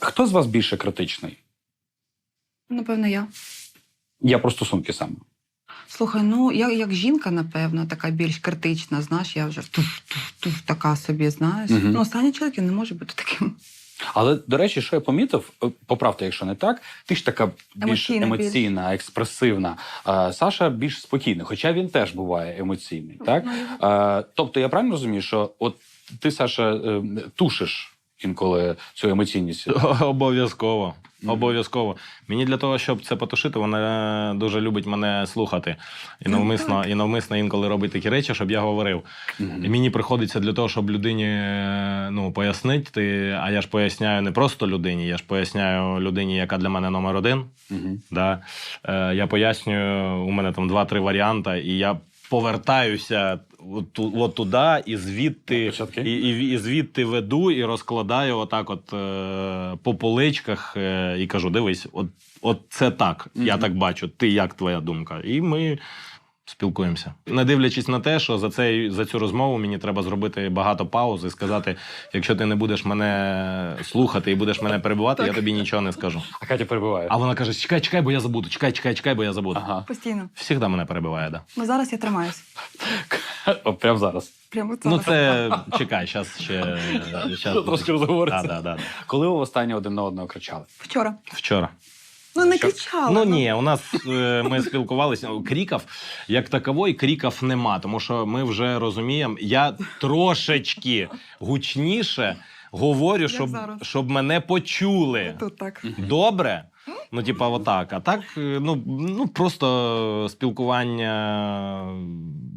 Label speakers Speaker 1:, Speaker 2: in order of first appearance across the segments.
Speaker 1: Хто з вас більше критичний?
Speaker 2: Напевно, я.
Speaker 1: Я про стосунки саме.
Speaker 2: Слухай, ну я як жінка, напевно, така більш критична, знаєш, я вже туф-туф-туф така собі, знаєш.
Speaker 1: Мгм.
Speaker 2: Ну, останній чоловік не може бути таким.
Speaker 1: Але, до речі, що я помітив, е, поправте, якщо не так, ти ж така більш
Speaker 2: Емоційна
Speaker 1: емоційна, експресивна. А Саша більш спокійний, хоча він теж буває емоційний. Так?
Speaker 2: Ну,
Speaker 1: А, тобто я правильно розумію, що от ти, Саша, е, тушиш інколи цю емоційність.
Speaker 3: Обов'язково. Обов'язково. Мені для того, щоб це потушити, вона дуже любить мене слухати. І навмисно, і навмисно інколи робить такі речі, щоб я говорив. І мені приходиться для того, щоб людині е, ну, пояснити. А я ж поясняю не просто людині, я ж поясняю людині, яка для мене номер один. Да? Е, я пояснюю, у мене там два-три варіанти, і я повертаюся от, от туди, і звідти, і, і, і звідти веду і розкладаю отак, от е, по поличках, е, і кажу: дивись, от, от це так. Я так бачу. Ти як твоя думка? І ми. Спілкуємося, не дивлячись на те, що за цей за цю розмову мені треба зробити багато пауз і сказати: якщо ти не будеш мене слухати і будеш мене перебувати, я тобі нічого не скажу.
Speaker 1: А Катя перебиває.
Speaker 3: А вона каже: чекай, чекай, бо я забуду. Чекай, чекай, чекай, бо я забуду.
Speaker 1: Ага.
Speaker 2: Постійно.
Speaker 3: Всігда мене перебиває, да.
Speaker 2: Ну зараз я тримаюсь.
Speaker 1: О, Прямо зараз.
Speaker 2: Прямо
Speaker 3: Ну це чекай, зараз ще щас...
Speaker 1: Трошки розговориться.
Speaker 3: Да, да, да.
Speaker 1: Коли ви останнє один на одного кричали?
Speaker 2: Вчора.
Speaker 3: Вчора.
Speaker 2: Ну не кричала.
Speaker 3: Ну ні, у нас е, ми спілкувалися. ну, Кріків як такової кріків нема, тому що ми вже розуміємо. Я трошечки гучніше говорю, щоб,
Speaker 2: зараз.
Speaker 3: щоб мене почули.
Speaker 2: Тут так.
Speaker 3: Добре. Ну, типа, отак. А так, е, ну, ну просто спілкування.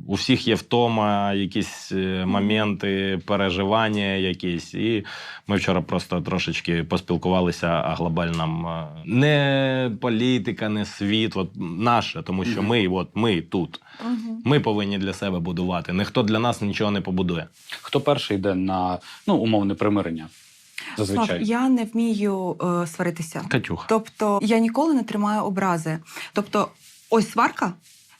Speaker 3: У всіх є втома, якісь е, моменти, переживання якісь. І ми вчора просто трошечки поспілкувалися, а глобальному е, не політика, не світ, от наше, тому що ми, от ми тут. Ми повинні для себе будувати. Ніхто для нас нічого не побудує.
Speaker 1: Хто перший йде на ну, умовне примирення? Зазвичай.
Speaker 2: Слав, я не вмію е, сваритися.
Speaker 3: Катюх.
Speaker 2: Тобто я ніколи не тримаю образи. Тобто, ось сварка.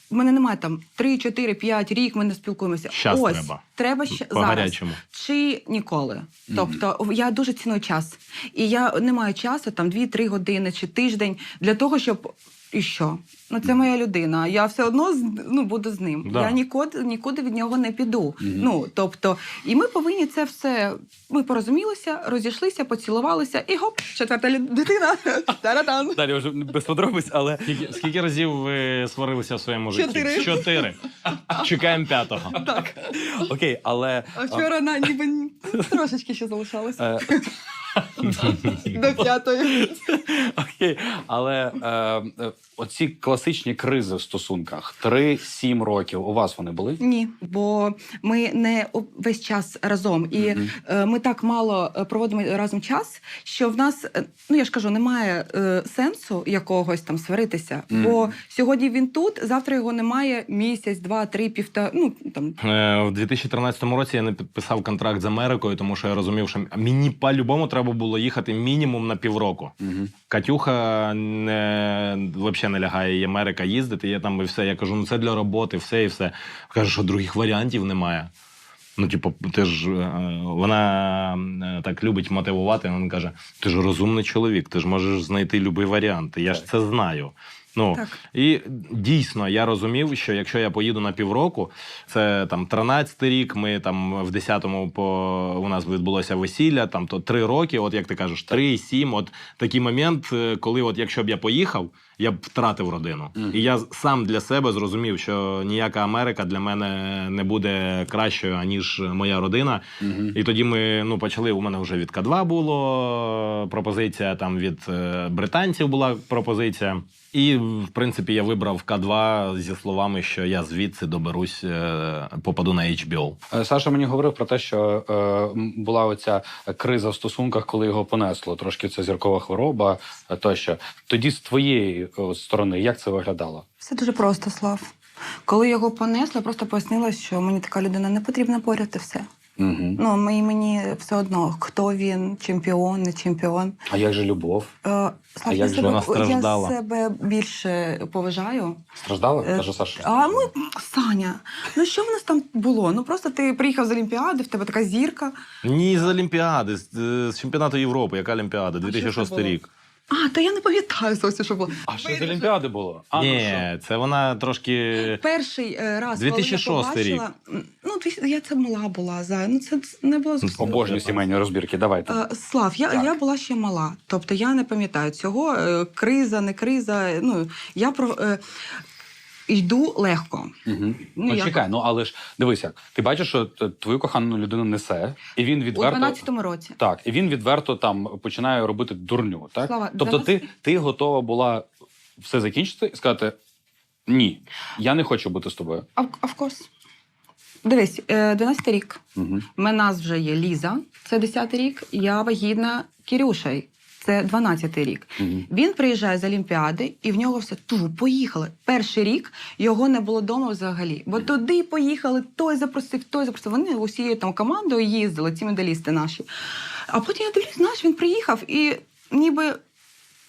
Speaker 2: У мене немає там 3, 4, 5 рік, ми не спілкуємося.
Speaker 3: Щас
Speaker 2: ось
Speaker 3: треба.
Speaker 2: треба ще
Speaker 3: По
Speaker 2: зараз.
Speaker 3: гарячому.
Speaker 2: Чи ніколи. Тобто я дуже ціную час. І я не маю часу там 2-3 години чи тиждень для того, щоб. І що? Ну це моя людина. Я все одно з- ну, буду з ним.
Speaker 3: Да.
Speaker 2: Я нікуди, нікуди від нього не піду.
Speaker 1: Мгм.
Speaker 2: Ну тобто, і ми повинні це все. Ми порозумілися, розійшлися, поцілувалися, і гоп, четверта дитина. Таратан.
Speaker 1: Далі вже без подробиць, але
Speaker 3: Скільки, скільки разів ви сварилися в своєму житті?
Speaker 2: Чотири.
Speaker 3: Чотири. Чекаємо п'ятого.
Speaker 2: Так.
Speaker 1: окей, але
Speaker 2: А вчора на ніби трошечки ще залишалося.
Speaker 1: е,
Speaker 2: До п'ятої.
Speaker 1: окей, але е, е, оці класичні кризи в стосунках 3-7 років. У вас вони були?
Speaker 2: Ні, бо ми не весь час разом, і
Speaker 1: Мгм.
Speaker 2: е, ми так мало е, проводимо разом час, що в нас, е, ну я ж кажу, немає е, сенсу якогось там сваритися.
Speaker 1: Мгм.
Speaker 2: Бо сьогодні він тут, завтра його немає місяць, два, три, півтора. Ну там
Speaker 3: Е, В 2013 році я не підписав контракт з Америкою, тому що я розумів, що мені по-любому треба було їхати мінімум на півроку.
Speaker 1: Угу.
Speaker 3: Катюха не взагалі не лягає, і Америка їздити. Я там і все. Я кажу, ну це для роботи, все і все. Каже, що других варіантів немає. Ну, типу, ти ж е, вона е, так любить мотивувати. Вона каже: ти ж розумний чоловік, ти ж можеш знайти будь-який варіант. Я ж це знаю. Ну
Speaker 2: Так.
Speaker 3: і дійсно я розумів, що якщо я поїду на півроку, це там 13-й рік. Ми там в 10-му по у нас відбулося весілля, там то 3 роки. От як ти кажеш, 3, 7, От такий момент, е, коли, от якщо б я поїхав, я б втратив родину.
Speaker 1: Мгм.
Speaker 3: І я сам для себе зрозумів, що ніяка Америка для мене не буде кращою аніж моя родина.
Speaker 1: Угу.
Speaker 3: І тоді ми ну почали. У мене вже від К2 було пропозиція. Там від е, британців була пропозиція. І в принципі я вибрав К2 зі словами, що я звідси доберусь, е, попаду на HBO.
Speaker 1: Е, Саша мені говорив про те, що е, була оця криза в стосунках, коли його понесло. Трошки це зіркова хвороба тощо. Тоді з твоєї сторони, як це виглядало?
Speaker 2: все дуже просто, Слав. Коли його понесли, просто пояснила, що мені така людина не потрібна поряд і все.
Speaker 1: Угу.
Speaker 2: Ну, мені, мені все одно, хто він, чемпіон, не чемпіон.
Speaker 1: А як же любов?
Speaker 2: Е, Слав,
Speaker 1: А
Speaker 2: я
Speaker 1: як же
Speaker 2: себе,
Speaker 3: вона
Speaker 2: я себе більше поважаю.
Speaker 1: Страждала?
Speaker 2: Е,
Speaker 1: Каже Саша.
Speaker 2: А ми, Саня, ну що в нас там було? Ну просто ти приїхав з Олімпіади, в тебе така зірка.
Speaker 3: Ні, з Олімпіади, з, з чемпіонату Європи. Яка Олімпіада? 2006
Speaker 2: було?
Speaker 3: рік.
Speaker 2: А, та я не пам'ятаю зовсім, що було.
Speaker 1: А що з Олімпіади було? А, ну що?
Speaker 3: Ні, це вона трошки.
Speaker 2: Перший е, раз,
Speaker 3: 2006
Speaker 2: коли я побачила, м, ну дві- я це мала була за ну це не було зовсім.
Speaker 1: Обожнюю сімейні розбірки. Давайте.
Speaker 2: Е, Слав, я,
Speaker 1: Так.
Speaker 2: я була ще мала, тобто я не пам'ятаю цього. е, Криза, не криза. Ну я про е, йду легко.
Speaker 1: Угу.
Speaker 2: Ну,
Speaker 1: Ну, чекай, ну але ж дивись як. Ти бачиш, що твою кохану людину несе, і він
Speaker 2: У 12-му році.
Speaker 1: Так, і він відверто там починає робити дурню. Так?
Speaker 2: Слава,
Speaker 1: тобто,
Speaker 2: зараз-
Speaker 1: ти, ти готова була все закінчити і сказати: ні, я не хочу бути з тобою.
Speaker 2: В course. Дивись, е, 12 рік.
Speaker 1: Угу.
Speaker 2: У нас вже є Ліза, це 10 рік. Я вагітна Кірюшею, це 12 рік.
Speaker 1: Угу.
Speaker 2: Він приїжджає з Олімпіади, і в нього все ту, поїхали. Перший рік його не було вдома взагалі. Бо туди поїхали, той запросив, той запросив. Вони усією там командою їздили, ці медалісти наші. А потім я дивлюсь, знаєш, він приїхав і ніби.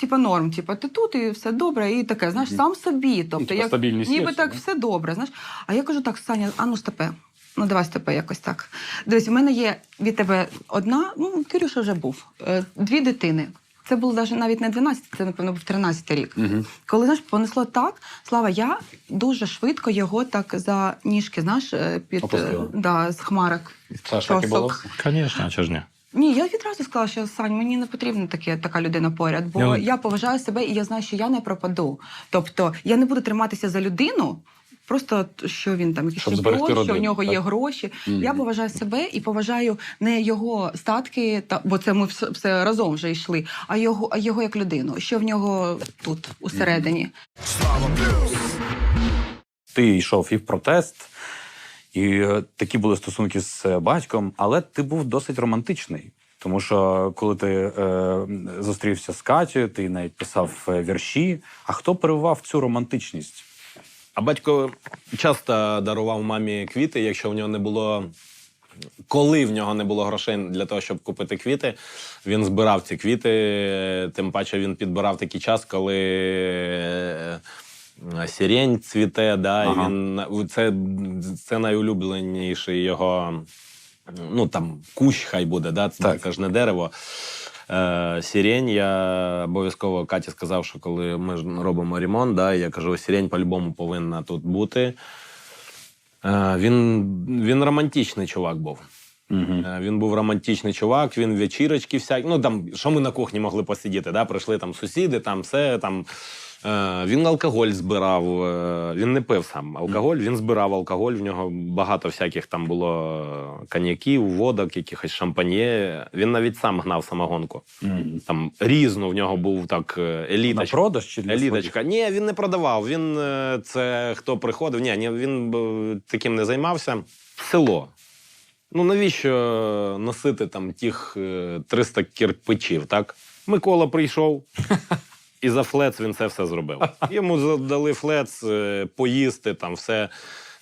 Speaker 2: Типа норм, типа ти тут і все добре, і таке, знаєш, сам собі. Тобто, як, ніби так все добре. Знаєш. А я кажу так, Саня, а ну степе. Ну, давай степе якось так. Дивись, у мене є від тебе одна, ну, Кирюша вже був, е, дві дитини. Це було навіть не 12, це, напевно, був 13 рік.
Speaker 1: Угу.
Speaker 2: Коли знаєш, понесло так, слава, я дуже швидко його так за ніжки, знаєш, е, під
Speaker 1: Опустила.
Speaker 2: е, да, з хмарок.
Speaker 1: Саш, так і було?
Speaker 3: Звісно, а чого ж ні?
Speaker 2: Ні, я відразу сказала, що Сань, мені не потрібна таке, така людина поряд, бо
Speaker 3: Ну,
Speaker 2: я поважаю себе і я знаю, що я не пропаду. Тобто я не буду триматися за людину. Просто що він там якийсь
Speaker 1: Щоб
Speaker 2: чемпіон, що в
Speaker 1: родину,
Speaker 2: нього є
Speaker 1: так?
Speaker 2: гроші.
Speaker 1: Мгм.
Speaker 2: Я поважаю себе і поважаю не його статки, та бо це ми все, все разом вже йшли, а його, а його як людину. Що в нього тут усередині.
Speaker 1: Ти йшов і в протест, і е, такі були стосунки з е, батьком, але ти був досить романтичний. Тому що коли ти е, зустрівся з Катєю, ти навіть писав е, вірші. А хто прививав цю романтичність?
Speaker 3: А батько часто дарував мамі квіти, якщо в нього не було. Коли в нього не було грошей для того, щоб купити квіти, він збирав ці квіти. Тим паче він підбирав такий час, коли сірень цвіте. Да,
Speaker 1: Ага.
Speaker 3: і він, це, це найулюбленіший його ну, там, кущ хай буде, да, це,
Speaker 1: Так.
Speaker 3: ж не дерево. Е, сирень, я обов'язково Каті сказав, що коли ми робимо ремонт, да, я кажу, сирень по-любому повинна тут бути. Е, він, він романтичний чувак був.
Speaker 1: Угу.
Speaker 3: Він був романтичний чувак, він вечірочки всякі. Ну там, що ми на кухні могли посидіти, да? прийшли там сусіди, там все там. Е, він алкоголь збирав, е, він не пив сам алкоголь, він збирав алкоголь. В нього багато всяких там було коньяків, водок, якихось шампаньє. Він навіть сам гнав самогонку. Там різну в нього був так е,
Speaker 1: На продаж чи для
Speaker 3: Еліточка. Ні, він не продавав. Він це хто приходив. Ні, він таким не займався. Село. Ну навіщо носити там тих е, 300 кирпичів, так? Микола прийшов. І за флец він це все зробив. Йому задали флец, е, поїсти, там все,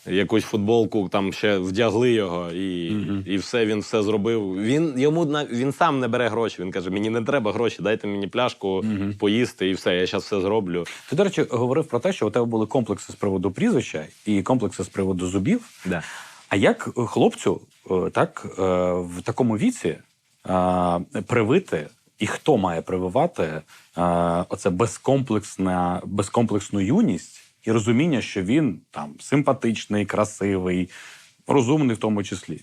Speaker 3: якусь футболку там ще вдягли його, і,
Speaker 1: Мгм.
Speaker 3: і все він все зробив. Він йому він сам не бере гроші. Він каже: мені не треба гроші, дайте мені пляшку
Speaker 1: Мгм.
Speaker 3: поїсти, і все, я зараз все зроблю.
Speaker 1: Ти, до речі, говорив про те, що у тебе були комплекси з приводу прізвища і комплекси з приводу зубів.
Speaker 3: Да.
Speaker 1: А як хлопцю е, так е, в такому віці привити, і хто має прививати е, оце безкомплексна, безкомплексну юність і розуміння, що він там симпатичний, красивий, розумний в тому числі?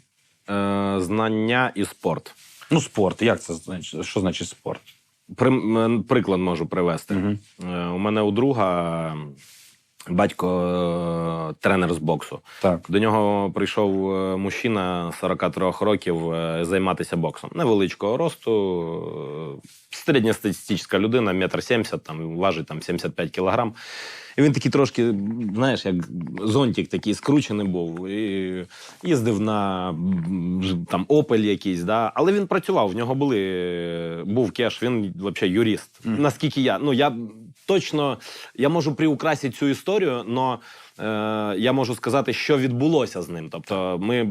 Speaker 3: Е, знання і спорт.
Speaker 1: Ну, спорт, як це значить? Що значить спорт?
Speaker 3: При, приклад можу привести.
Speaker 1: Мгм.
Speaker 3: Е, у мене у друга батько е, тренер з боксу.
Speaker 1: Так.
Speaker 3: До нього прийшов е, мужчина 43 років е, займатися боксом. Невеличкого росту, середньостатистична людина, метр сімдесят, там важить там 75 кілограм. І він такий трошки, знаєш, як зонтик такий скручений був. І їздив на там Опель якийсь, да? але він працював, в нього були, був кеш, він взагалі юрист.
Speaker 1: Мгм.
Speaker 3: Наскільки я, ну я точно я можу приукрасити цю історію, але я можу сказати, що відбулося з ним. Тобто, ми,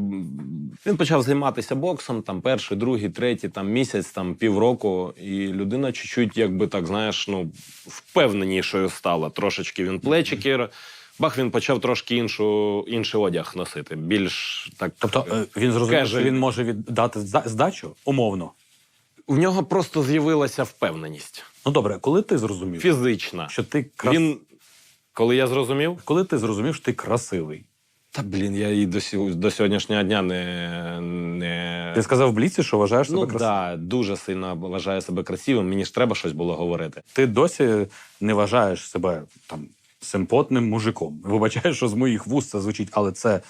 Speaker 3: він почав займатися боксом там перший, другий, третій там, місяць, там, півроку, і людина чуть-чуть, якби так, знаєш, ну, впевненішою стала. Трошечки він плечики. Бах, він почав трошки іншу, інший одяг носити. Більш так.
Speaker 1: Тобто е, він зрозумів, що він може віддати здачу умовно.
Speaker 3: В нього просто з'явилася впевненість.
Speaker 1: Ну добре, коли ти зрозумів,
Speaker 3: Фізична.
Speaker 1: що ти крас...
Speaker 3: Він, коли я зрозумів,
Speaker 1: коли ти зрозумів, що ти красивий.
Speaker 3: та блін, я і до, сьо- до сьогоднішнього дня не. не...
Speaker 1: Ти сказав в бліці, що вважаєш себе
Speaker 3: ну,
Speaker 1: красивим.
Speaker 3: да, дуже сильно вважаю себе красивим. Мені ж треба щось було говорити.
Speaker 1: Ти досі не вважаєш себе там симпотним мужиком. Вибачаєш, що з моїх вуст це звучить, але це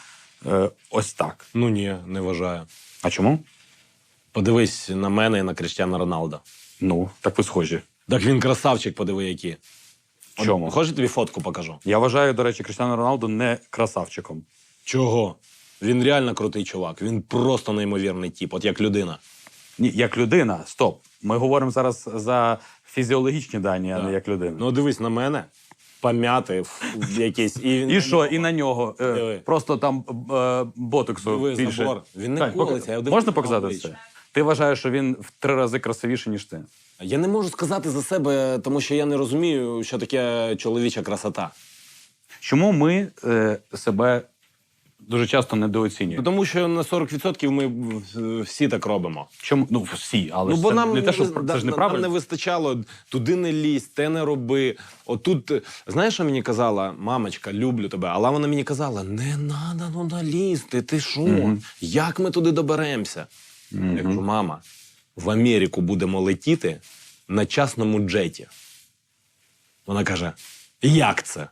Speaker 1: е, ось так.
Speaker 3: Ну ні, не вважаю.
Speaker 1: А чому?
Speaker 3: Подивись на мене і на Кріштіана Роналда.
Speaker 1: Ну, так ви схожі.
Speaker 3: Так він красавчик, подиви.
Speaker 1: В чому?
Speaker 3: Хочеш тобі фотку покажу?
Speaker 1: Я вважаю, до речі, Кристиану Роналду не красавчиком.
Speaker 3: Чого? Він реально крутий чувак. Він просто неймовірний тип, от як людина.
Speaker 1: Ні, як людина, стоп. Ми говоримо зараз за фізіологічні дані, а не як людина.
Speaker 3: Ну, дивись на мене, пам'яти в- якийсь. І,
Speaker 1: і що, і на нього е,
Speaker 3: Диви.
Speaker 1: просто там е, ботоксу
Speaker 3: Диви,
Speaker 1: більше.
Speaker 3: забор. Він не
Speaker 1: Так,
Speaker 3: колиться, я дивлюсь
Speaker 1: Можна
Speaker 3: на
Speaker 1: показати
Speaker 3: обличчя.
Speaker 1: це? Ти вважаєш, що він в три рази красивіший, ніж ти?
Speaker 3: Я не можу сказати за себе, тому що я не розумію, що таке чоловіча красота.
Speaker 1: Чому ми е, себе дуже часто
Speaker 3: Ну,
Speaker 1: недооцінюємо?
Speaker 3: Тому що на 40% ми е, всі так робимо.
Speaker 1: Чому ну всі, але
Speaker 3: ну,
Speaker 1: ж
Speaker 3: бо
Speaker 1: це
Speaker 3: нам
Speaker 1: не те, що
Speaker 3: не-
Speaker 1: це
Speaker 3: да-
Speaker 1: ж
Speaker 3: нам
Speaker 1: неправильно.
Speaker 3: не вистачало туди не лізь, те не роби. Отут, е, знаєш, що мені казала, мамочка, люблю тебе, але вона мені казала: не треба ну налізти, ти що? Як ми туди доберемося?
Speaker 1: Мгм.
Speaker 3: Я кажу, мама, в Америку будемо летіти на частному джеті. Вона каже: Як це?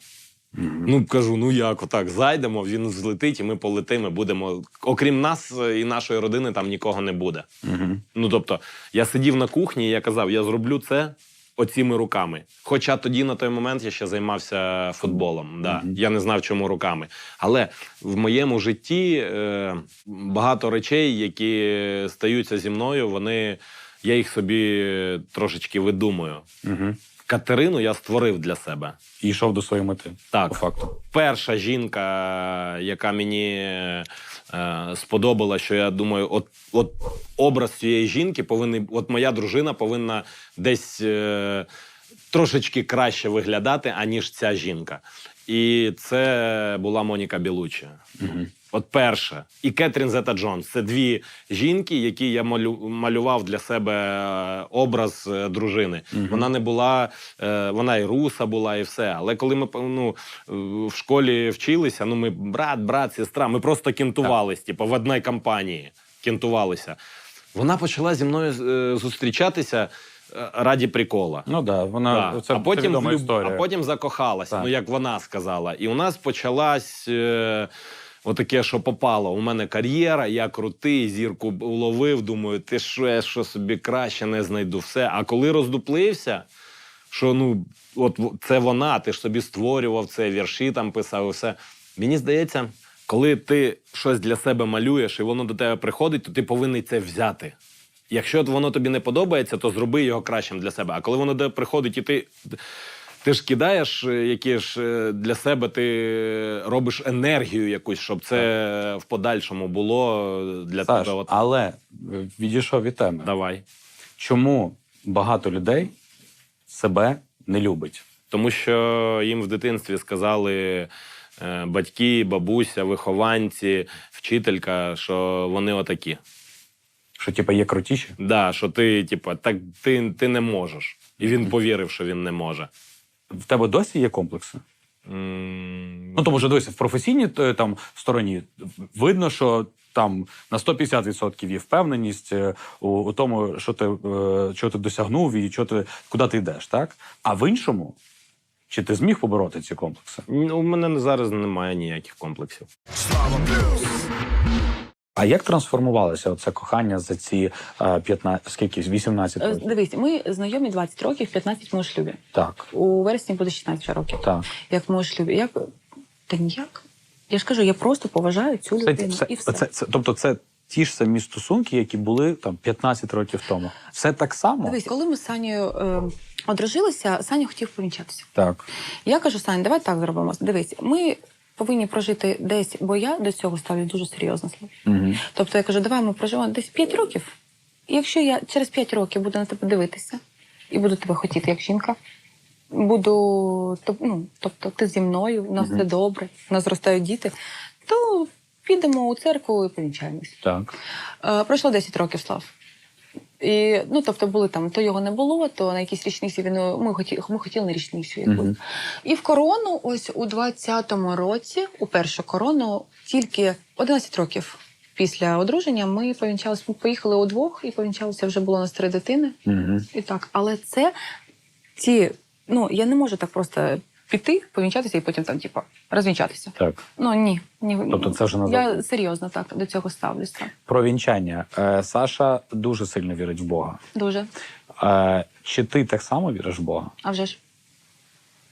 Speaker 3: Ну, кажу, ну як, отак, зайдемо, він злетить, і ми полетимо, будемо. Окрім нас і нашої родини, там нікого не буде.
Speaker 1: Мгм.
Speaker 3: Ну, тобто, я сидів на кухні, і я казав, я зроблю це оціми руками. Хоча тоді на той момент я ще займався футболом. Да.
Speaker 1: Мгм.
Speaker 3: Я не знав, чому руками. Але в моєму житті е, багато речей, які стаються зі мною, вони. Я їх собі трошечки видумую.
Speaker 1: Мгм.
Speaker 3: Катерину я створив для себе.
Speaker 1: І йшов до своєї мети.
Speaker 3: Так,
Speaker 1: По факту.
Speaker 3: перша жінка, яка мені сподобала, що я думаю, от, от образ цієї жінки повинен, от моя дружина повинна десь е, трошечки краще виглядати, аніж ця жінка. І це була Моніка Білучі.
Speaker 1: Мгм.
Speaker 3: От перша. І Кетрін Зета Джонс. Це дві жінки, які я малю, малював для себе е, образ е, дружини.
Speaker 1: Мгм.
Speaker 3: Вона не була, е, вона і руса була, і все. Але коли ми ну, в школі вчилися, ну ми брат, брат, сестра, ми просто кінтувались, типу, в одній компанії кінтувалися. Вона почала зі мною зустрічатися раді прикола.
Speaker 1: Ну да, вона
Speaker 3: Да.
Speaker 1: це,
Speaker 3: а, потім
Speaker 1: це відома історія.
Speaker 3: а потім закохалась,
Speaker 1: Так.
Speaker 3: ну як вона сказала. І у нас почалась е, отаке, що попало. У мене кар'єра, я крутий, зірку уловив. Думаю, ти що, я що собі краще не знайду все. А коли роздуплився, що ну, от це вона, ти ж собі створював це, вірші там писав, все. Мені здається, коли ти щось для себе малюєш і воно до тебе приходить, то ти повинен це взяти. Якщо воно тобі не подобається, то зроби його кращим для себе. А коли воно приходить, і ти, ти ж кидаєш е, які ж е, для себе, ти робиш енергію якусь, щоб це в подальшому було для
Speaker 1: Саш,
Speaker 3: тебе. От...
Speaker 1: але е, відійшов від теми.
Speaker 3: Давай.
Speaker 1: Чому багато людей себе не любить?
Speaker 3: Тому що їм в дитинстві сказали е, батьки, бабуся, вихованці, вчителька, що вони отакі.
Speaker 1: Що типа є крутіші?
Speaker 3: Да, що ти, типа, так ти, ти не можеш. І він повірив, що він не може.
Speaker 1: В тебе досі є комплекси?
Speaker 3: М,
Speaker 1: Ну тому що досі в професійній е, там стороні видно, що там на 150% є впевненість е, у, у тому, що ти, е, що ти досягнув і що ти, куди ти йдеш, так? А в іншому, чи ти зміг побороти ці комплекси?
Speaker 3: У мене зараз немає ніяких комплексів.
Speaker 1: А як трансформувалося це кохання за ці е, 15, скільки 18
Speaker 2: Е,
Speaker 1: років?
Speaker 2: Дивись, ми знайомі 20 років, 15 ми у шлюбі.
Speaker 1: Так,
Speaker 2: У вересні буде 16 років.
Speaker 1: так.
Speaker 2: Як ми у шлюбі. Як... Та ніяк. Я ж кажу, я просто поважаю цю
Speaker 1: Це,
Speaker 2: людину.
Speaker 1: це,
Speaker 2: і все.
Speaker 1: це, це, тобто, це ті ж самі стосунки, які були там 15 років тому. Все так само?
Speaker 2: Дивись, коли ми з Санєю е, одружилися, Саня хотів помічатися.
Speaker 1: Так.
Speaker 2: Я кажу, Сань, давай так зробимо. Дивись, ми повинні прожити десь, бо я до цього ставлю дуже серйозно. Слав.
Speaker 1: Угу.
Speaker 2: Тобто я кажу, давай ми проживемо десь 5 років. І якщо я через 5 років буду на тебе дивитися і буду тебе хотіти як жінка, буду, тоб- ну, тобто ти зі мною, у нас
Speaker 1: Мгм.
Speaker 2: все добре, у нас зростають діти, то підемо у церкву і повінчаємось.
Speaker 1: Так.
Speaker 2: Е, пройшло 10 років, Слав. І, ну, тобто були там, то його не було, то на якійсь річниці він ми хотіли, ми хотіли на річницю якусь.
Speaker 1: Мгм.
Speaker 2: І в корону, ось у 20-му році, у першу корону, тільки 11 років після одруження ми повінчалися. Ми поїхали удвох і повінчалися вже було на три дитини.
Speaker 1: Угу.
Speaker 2: І так, але це ті, ну я не можу так просто піти, повінчатися і потім там, типу, розвінчатися.
Speaker 1: Так.
Speaker 2: Ну ні, ні.
Speaker 1: Тобто це вже назад.
Speaker 2: я серйозно так до цього ставлюся.
Speaker 1: Про вінчання. Е, Саша дуже сильно вірить в Бога.
Speaker 2: Дуже.
Speaker 1: Е, чи ти так само віриш в Бога?
Speaker 2: А вже ж.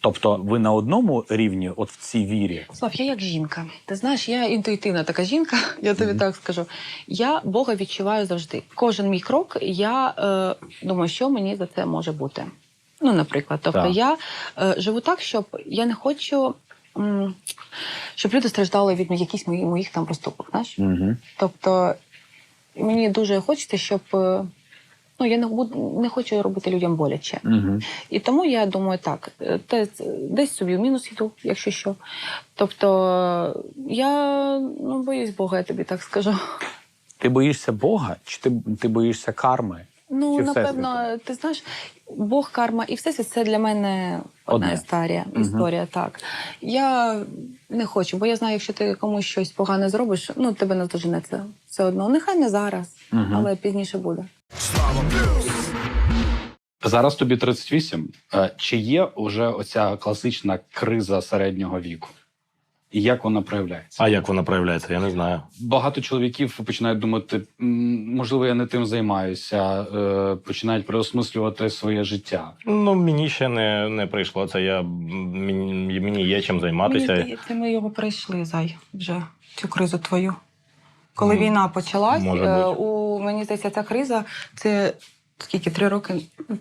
Speaker 1: Тобто ви на одному рівні, от в цій вірі?
Speaker 2: Слав, я як жінка. Ти знаєш, я інтуїтивна така жінка, я тобі
Speaker 1: Мгм.
Speaker 2: так скажу. Я Бога відчуваю завжди. Кожен мій крок, я е, думаю, що мені за це може бути. Ну, наприклад, тобто
Speaker 1: Так.
Speaker 2: я е, живу так, щоб я не хочу, м, щоб люди страждали від якихось моїх, моїх там поступок. Знаєш?
Speaker 1: Угу.
Speaker 2: Тобто мені дуже хочеться, щоб. е, Ну, я не, буду- не хочу робити людям боляче.
Speaker 1: Угу.
Speaker 2: І тому я думаю, так, е, те- десь собі в мінус йду, якщо що. Тобто я ну, боюсь Бога, я тобі так скажу.
Speaker 1: Ти боїшся Бога, чи ти, ти боїшся карми?
Speaker 2: Ну,
Speaker 1: Чи
Speaker 2: напевно, ти знаєш, Бог, карма і всесвіт це для мене одна
Speaker 1: Одне.
Speaker 2: історія. Історія, так. Я не хочу, бо я знаю, якщо ти комусь щось погане зробиш, ну тебе наздожене це все одно. Нехай не зараз,
Speaker 1: Мгм.
Speaker 2: але пізніше буде.
Speaker 1: Зараз тобі 38. Е, Чи є вже оця класична криза середнього віку? І як вона проявляється?
Speaker 3: А як вона проявляється? Я не знаю.
Speaker 1: Багато чоловіків починають думати, можливо, я не тим займаюся, е, починають переосмислювати своє життя.
Speaker 3: Ну, мені ще не, не прийшло це. Я, мені, мені є чим займатися.
Speaker 2: Мені здається, ми його пройшли, зай, вже цю кризу твою. Коли
Speaker 3: Ну,
Speaker 2: війна почалась,
Speaker 3: може
Speaker 2: е,
Speaker 3: бути.
Speaker 2: у мені здається, ця криза це скільки три роки?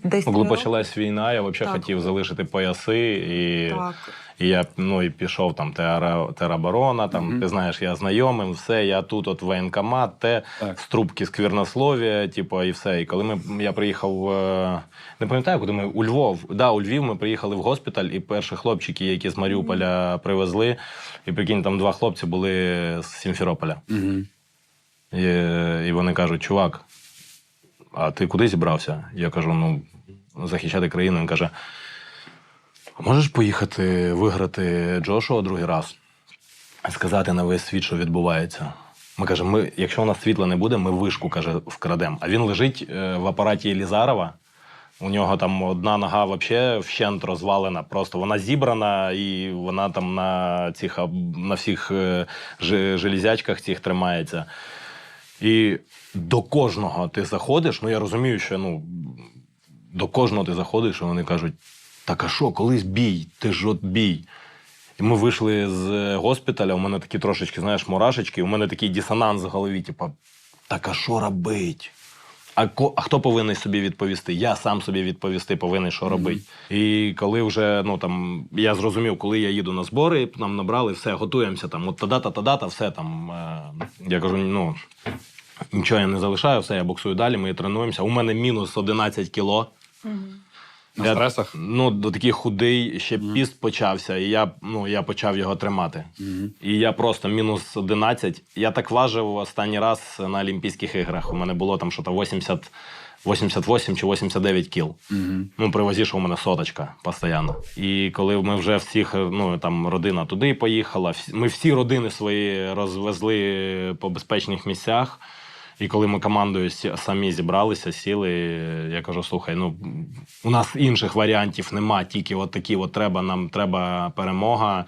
Speaker 2: Десь
Speaker 3: Коли почалась війна, я взагалі
Speaker 2: Так.
Speaker 3: хотів залишити пояси, і,
Speaker 2: Так.
Speaker 3: і я ну, і пішов там тера, тероборона, там,
Speaker 1: Мгм.
Speaker 3: ти знаєш, я знайомим, все, я тут от воєнкомат, те,
Speaker 1: Так.
Speaker 3: з трубки сквірнослов'я, типу, і все. І коли ми, я приїхав, е, не пам'ятаю, куди ми у Львов. Да, у Львів ми приїхали в госпіталь, і перші хлопчики, які з Маріуполя привезли, і прикинь, там два хлопці були з Сімферополя.
Speaker 1: Угу.
Speaker 3: І, і вони кажуть: чувак, а ти куди зібрався? Я кажу: ну, захищати країну. Він каже: «А можеш поїхати виграти Джошуа другий раз? Сказати на весь світ, що відбувається. Ми кажемо, ми, якщо у нас світла не буде, ми вишку каже, вкрадемо. А він лежить е, в апараті Елізарова. У нього там одна нога взагалі вщент розвалена. Просто вона зібрана, і вона там на цих на всіх е, железячках цих тримається. І до кожного ти заходиш. Ну я розумію, що ну до кожного ти заходиш, і вони кажуть: так а що, колись бій, ти ж от бій. І ми вийшли з е, госпіталя, у мене такі трошечки, знаєш, мурашечки, у мене такий дисонанс в голові, типу, так а що робить? А, ко, а хто повинен собі відповісти? Я сам собі відповісти повинен, що робити. І коли вже ну там я зрозумів, коли я їду на збори, нам набрали, все, готуємося там. От та-дата, та-дата, все там. Е, я кажу, ну нічого я не залишаю, все, я боксую далі, ми тренуємося. У мене мінус 11 кіло.
Speaker 1: На
Speaker 3: Я-
Speaker 1: стресах?
Speaker 3: Ну, до такий худий, ще піст почався, і я, ну, я почав його тримати.
Speaker 1: Угу.
Speaker 3: І я просто мінус 11. Я так важив останній раз на Олімпійських іграх. У мене було там що-то 80, 88 чи 89 кіл.
Speaker 1: Угу.
Speaker 3: Ну, при вазі, що у мене соточка постійно. І коли ми вже всіх, ну там родина туди поїхала, всі- ми всі родини свої розвезли по безпечних місцях. І коли ми командою самі зібралися, сіли, я кажу: слухай, ну у нас інших варіантів нема, тільки от такі от треба, нам треба перемога,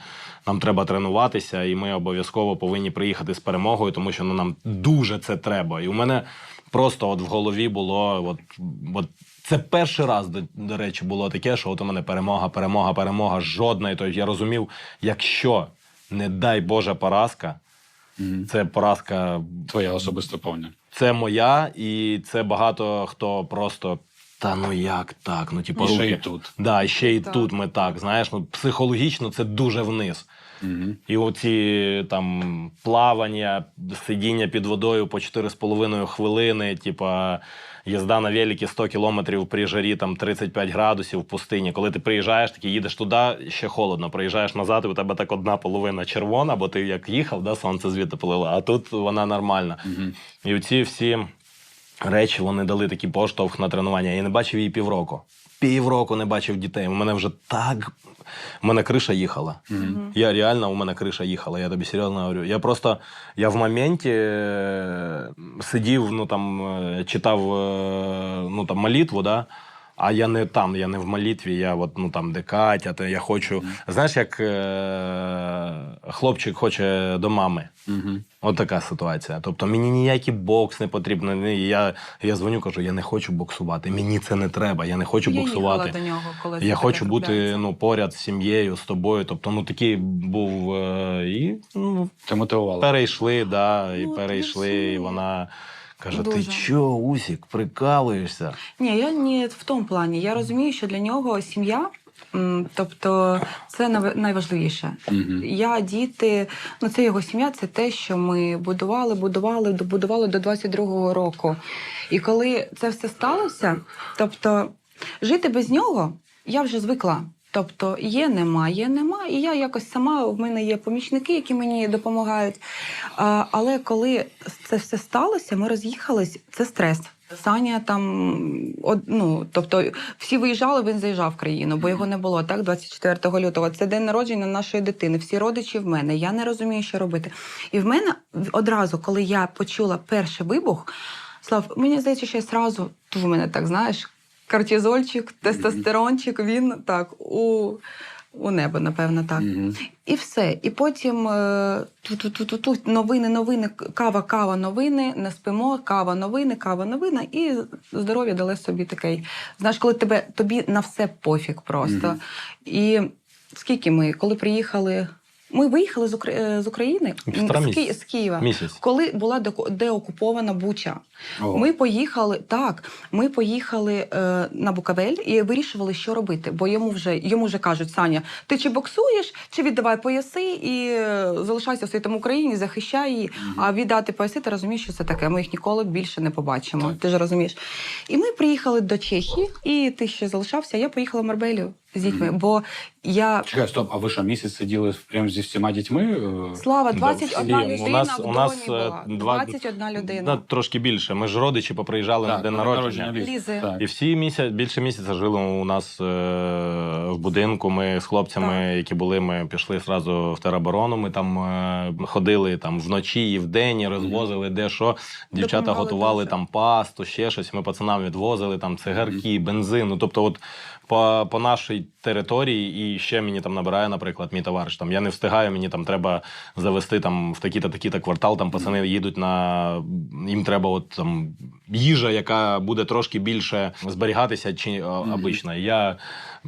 Speaker 3: нам треба тренуватися, і ми обов'язково повинні приїхати з перемогою, тому що ну, нам дуже це треба. І у мене просто от в голові було, от, от це перший раз, до, до речі, було таке, що от у мене перемога, перемога, перемога, жодна. І то я розумів, якщо, не дай Боже, поразка, Це поразка
Speaker 1: Твоя особиста повня.
Speaker 3: це моя, і це багато хто просто та ну як так? Ну, типу,
Speaker 1: ще
Speaker 3: руки.
Speaker 1: і тут.
Speaker 3: Да, і ще і
Speaker 2: Так.
Speaker 3: тут ми так. Знаєш, ну психологічно це дуже вниз.
Speaker 1: Угу.
Speaker 3: І оці там плавання, сидіння під водою по 4,5 хвилини, типа їзда на великі 100 кілометрів при жарі там 35 градусів в пустині. Коли ти приїжджаєш, таки їдеш туди, ще холодно. Приїжджаєш назад, і у тебе так одна половина червона, бо ти як їхав, да, сонце звідти полило, а тут вона нормальна.
Speaker 1: Угу.
Speaker 3: І оці всі речі вони дали такий поштовх на тренування. Я не бачив її півроку. Півроку не бачив дітей. У мене вже так. У мене криша їхала.
Speaker 1: Угу.
Speaker 3: Я реально у мене криша їхала, я тобі серйозно говорю. Я просто я в моменті е, сидів, ну там е, читав е, ну, там, молитву, да? А я не там, я не в молитві, я от, ну, там, де Катя, то я хочу. Знаєш, як е, хлопчик хоче до мами.
Speaker 1: Угу.
Speaker 3: От така ситуація. Тобто мені ніякий бокс не потрібен. Я, я дзвоню, кажу, я не хочу боксувати. Мені це не треба, я не хочу
Speaker 2: я
Speaker 3: боксувати.
Speaker 2: до нього, коли
Speaker 3: Я хочу бути ну, поряд з сім'єю, з тобою. Тобто, ну такий був е, і ну,
Speaker 1: Ти
Speaker 3: перейшли, да, і
Speaker 2: Ну,
Speaker 3: перейшли, і вона каже: Ти
Speaker 2: Дуже.
Speaker 3: чо, Усік, прикалуєшся?
Speaker 2: Ні, я не в тому плані. Я розумію, що для нього сім'я. Тобто це найважливіше.
Speaker 1: Угу.
Speaker 2: Я, діти, ну це його сім'я, це те, що ми будували, будували, добудували до 22-го року. І коли це все сталося, тобто жити без нього я вже звикла. Тобто є, нема, є, нема. І я якось сама, в мене є помічники, які мені допомагають. А, але коли це все сталося, ми роз'їхались, це стрес. Саня там, ну, тобто всі виїжджали, він заїжджав в країну, бо його не було, так, 24 лютого. Це день народження нашої дитини. Всі родичі в мене. Я не розумію, що робити. І в мене одразу, коли я почула перший вибух, Слав, мені здається, що я зразу, тут в мене так, знаєш, кортизольчик, тестостерончик, він так, у, у небо, напевно, так. І все. І потім е, ту-ту-ту-ту, новини, новини, кава, кава, новини, не спимо, кава, новини, кава, новина, і здоров'я дали собі такий. Знаєш, коли тебе тобі на все пофіг просто. І скільки ми, коли приїхали. Ми виїхали з, е, з України
Speaker 3: Півтора
Speaker 2: з, Ки... з Києва,
Speaker 3: Місяць.
Speaker 2: коли була деокупована Буча.
Speaker 1: Ого.
Speaker 2: Ми поїхали так. Ми поїхали е, на Буковель і вирішували, що робити. Бо йому вже йому вже кажуть, Саня, ти чи боксуєш, чи віддавай пояси і е, залишайся в світому Україні, захищай її. А віддати пояси, ти розумієш, що це таке. Ми їх ніколи більше не побачимо.
Speaker 1: Так.
Speaker 2: Ти ж розумієш. І ми приїхали до Чехії, і ти ще залишався. Я поїхала в Марбелію з дітьми, бо я.
Speaker 1: Чекай, стоп, а ви що місяць сиділи прямо зі всіма дітьми? е?
Speaker 2: Слава,
Speaker 3: Да,
Speaker 2: 21
Speaker 3: всі.
Speaker 2: людина
Speaker 3: У нас-
Speaker 2: в
Speaker 3: у нас, е,
Speaker 2: була. 21 людина.
Speaker 3: Ну, трошки більше. Ми ж родичі поприїжджали
Speaker 1: Так,
Speaker 3: на день
Speaker 1: на
Speaker 3: народження.
Speaker 1: Лізи. Так.
Speaker 3: І всі місяць, більше місяця жили у нас е, в будинку. Ми з хлопцями,
Speaker 2: Так.
Speaker 3: які були, ми пішли зразу в тероборону. Ми там е, ходили там вночі і вдень, і розвозили де що. Дівчата
Speaker 2: Допомагали
Speaker 3: готували
Speaker 2: дуже.
Speaker 3: там пасту, ще щось. Ми пацанам відвозили там цигарки, бензин. Ну, тобто, от по, по нашій території, і ще мені там набирає, наприклад, мій товариш. Там я не встигаю, мені там треба завести там в такі-то такі-то квартал. Там пацани їдуть на їм треба, от там їжа, яка буде трошки більше зберігатися, чи обична. Я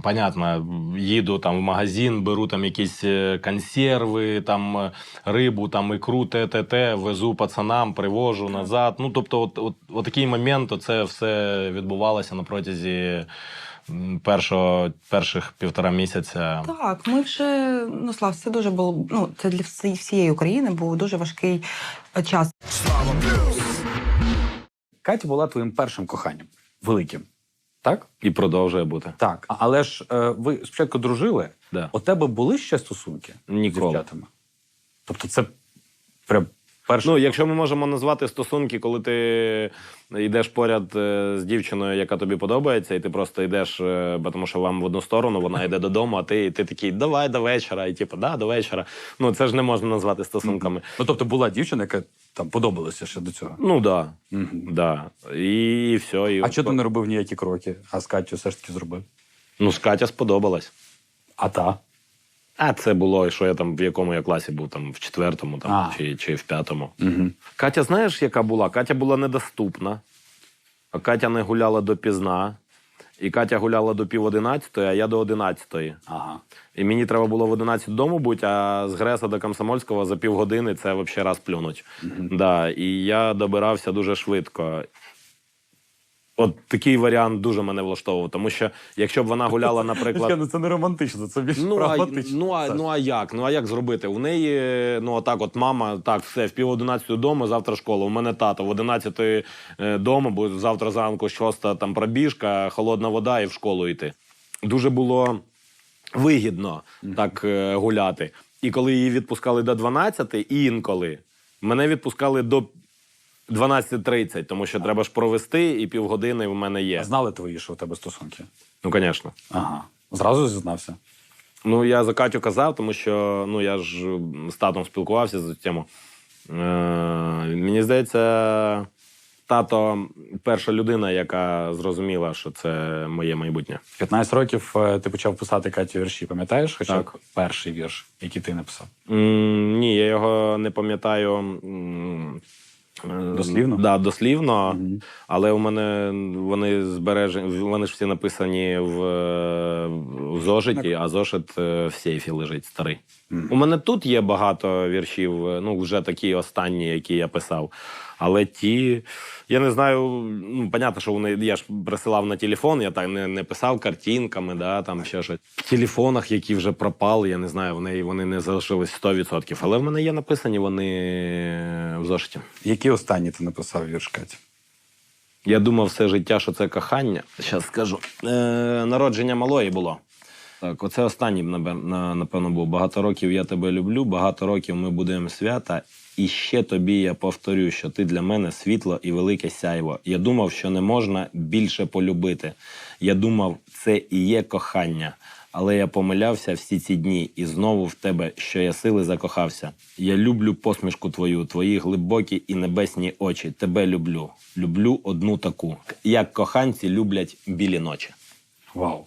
Speaker 3: понятно, їду там в магазин, беру там якісь е, консерви, там е, рибу, там ікру, те, те, те, везу пацанам, привожу назад. Ну тобто, от, от, от такий момент, це все відбувалося на протязі. Першого, перших півтора місяця.
Speaker 2: Так, ми вже ну Слав, це дуже було. Ну це для всієї України був дуже важкий е, час.
Speaker 1: Катя була твоїм першим коханням. Великим. Так?
Speaker 3: І продовжує бути.
Speaker 1: Так. Але ж е, ви спочатку дружили.
Speaker 3: Да.
Speaker 1: У тебе були ще стосунки з дівчатами? Тобто це прям перший.
Speaker 3: Ну, якщо ми можемо назвати стосунки, коли ти йдеш поряд е, з дівчиною, яка тобі подобається, і ти просто йдеш, е, бо тому що вам в одну сторону, вона йде додому, а ти, і ти такий, давай до вечора, і типу, да, до вечора. Ну, це ж не можна назвати стосунками.
Speaker 1: Ну, тобто була дівчина, яка там подобалася ще до цього.
Speaker 3: Ну, да.
Speaker 1: Мгм.
Speaker 3: да. І, і все. І
Speaker 1: А чого ти не робив ніякі кроки, а з Катю все ж таки зробив?
Speaker 3: Ну, з Катя сподобалась.
Speaker 1: А та?
Speaker 3: А це було, що я там в якому я класі був, там в четвертому там,
Speaker 1: А.
Speaker 3: чи, чи в п'ятому.
Speaker 1: Угу.
Speaker 3: Катя, знаєш, яка була? Катя була недоступна. А Катя не гуляла допізна. І Катя гуляла до пів одинадцятої, а я до одинадцятої.
Speaker 1: Ага.
Speaker 3: І мені треба було в 11 вдома бути, а з Греса до Комсомольського за півгодини це взагалі раз плюнуть. Да, і я добирався дуже швидко. От такий варіант дуже мене влаштовував. Тому що якщо б вона гуляла, наприклад.
Speaker 1: Ну, це не романтично, це більш
Speaker 3: Ну а,
Speaker 1: прагматично.
Speaker 3: ну, а, ну а як? Ну а як зробити? У неї, ну отак, от мама, так, все, в пів одинадцятої дому, завтра школа. У мене тато в одинадцятої е, дому, бо завтра зранку шоста там пробіжка, холодна вода і в школу йти. Дуже було вигідно так е, гуляти. І коли її відпускали до 12, і інколи мене відпускали до 12.30, тому що треба ж провести, і півгодини в мене є.
Speaker 1: Знали твої, що у тебе стосунки?
Speaker 3: Ну, звісно.
Speaker 1: Ага. Зразу зізнався.
Speaker 3: Ну, я за Катю казав, тому що ну, я ж з татом спілкувався за цю тему. Е, мені здається, тато перша людина, яка зрозуміла, що це моє майбутнє.
Speaker 1: 15 років е, ти почав писати Каті вірші, пам'ятаєш? Хоча
Speaker 3: Так.
Speaker 1: перший вірш, який ти написав.
Speaker 3: М, ні, я його не пам'ятаю. м,
Speaker 1: Дослівно?
Speaker 3: Да, дослівно.
Speaker 1: Мгм.
Speaker 3: Але у мене вони збережені, вони ж всі написані в, е, в зошиті, а зошит е, в сейфі лежить старий.
Speaker 1: Мгм.
Speaker 3: У мене тут є багато віршів, е, ну вже такі останні, які я писав. Але ті, я не знаю, ну, понятно, що вони я ж присилав на телефон, я так не, не писав картинками, да, там ще щось. В телефонах, які вже пропали, я не знаю, вони, вони не залишились 100%. Але в мене є написані вони в зошиті.
Speaker 1: Який останній ти написав вірш Каті?
Speaker 3: Я думав все життя, що це кохання. Зараз скажу. Е, народження малої було. Так, оце останній, напевно, був. Багато років я тебе люблю, багато років ми будемо свята. І ще тобі я повторю, що ти для мене світло і велике сяйво. Я думав, що не можна більше полюбити. Я думав, це і є кохання. Але я помилявся всі ці дні, і знову в тебе, що я сили закохався. Я люблю посмішку твою, твої глибокі і небесні очі. Тебе люблю. Люблю одну таку, як коханці люблять білі ночі.
Speaker 1: Вау.